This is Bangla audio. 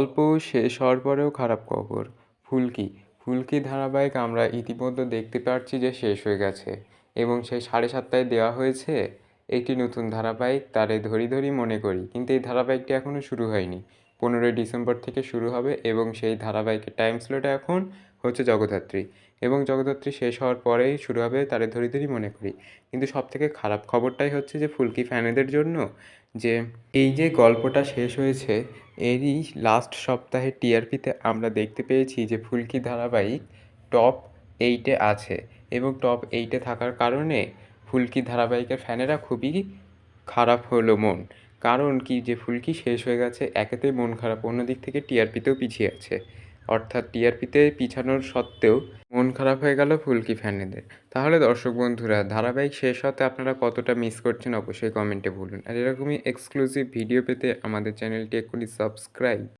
গল্প শেষ হওয়ার পরেও খারাপ খবর। ফুলকি ফুলকি ধারাবাহিক আমরা ইতিমধ্যে দেখতে পাচ্ছি যে শেষ হয়ে গেছে এবং সেই সাড়ে সাতটায় দেওয়া হয়েছে। একটি নতুন ধারাবাহিক তারে ধরি ধরি মনে করি, কিন্তু এই ধারাবাহিকটি এখনও শুরু হয়নি। পনেরোই ডিসেম্বর থেকে শুরু হবে এবং সেই ধারাবাহিকের টাইম স্লটে এখন হচ্ছে জগদ্ধাত্রী। এবং জগদ্ধাত্রী শেষ হওয়ার পরেই শুরু হবে তারে ধরি ধরি মনে করি। কিন্তু সবথেকে খারাপ খবরটাই হচ্ছে যে ফুলকি ফ্যানেদের জন্য যে এই যে গল্পটা শেষ হয়েছে, এরই লাস্ট সপ্তাহে টিআরপিতে আমরা দেখতে পেয়েছি যে ফুলকি ধারাবাহিক টপ এইটে আছে। এবং টপ এইটে থাকার কারণে ফুলকি ধারাবাহিকের ফ্যানেরা খুবই খারাপ হলো মন। কারণ কি? যে ফুলকি শেষ হয়ে গেছে একেতেই মন খারাপ, অন্য দিক থেকে টিআরপিতেও পিছিয়ে আছে। অর্থাৎ টিআরপিতে পিছানোর সত্ত্বেও মন খারাপ হয়ে গেল ফুলকি ফ্যানেদের। তাহলে দর্শক বন্ধুরা, ধারাবাহিক শেষ হতে আপনারা কতটা মিস করছেন অবশ্যই কমেন্টে বলুন। আর এরকমই এক্সক্লুসিভ ভিডিও পেতে আমাদের চ্যানেলটি এক্ষুনি সাবস্ক্রাইব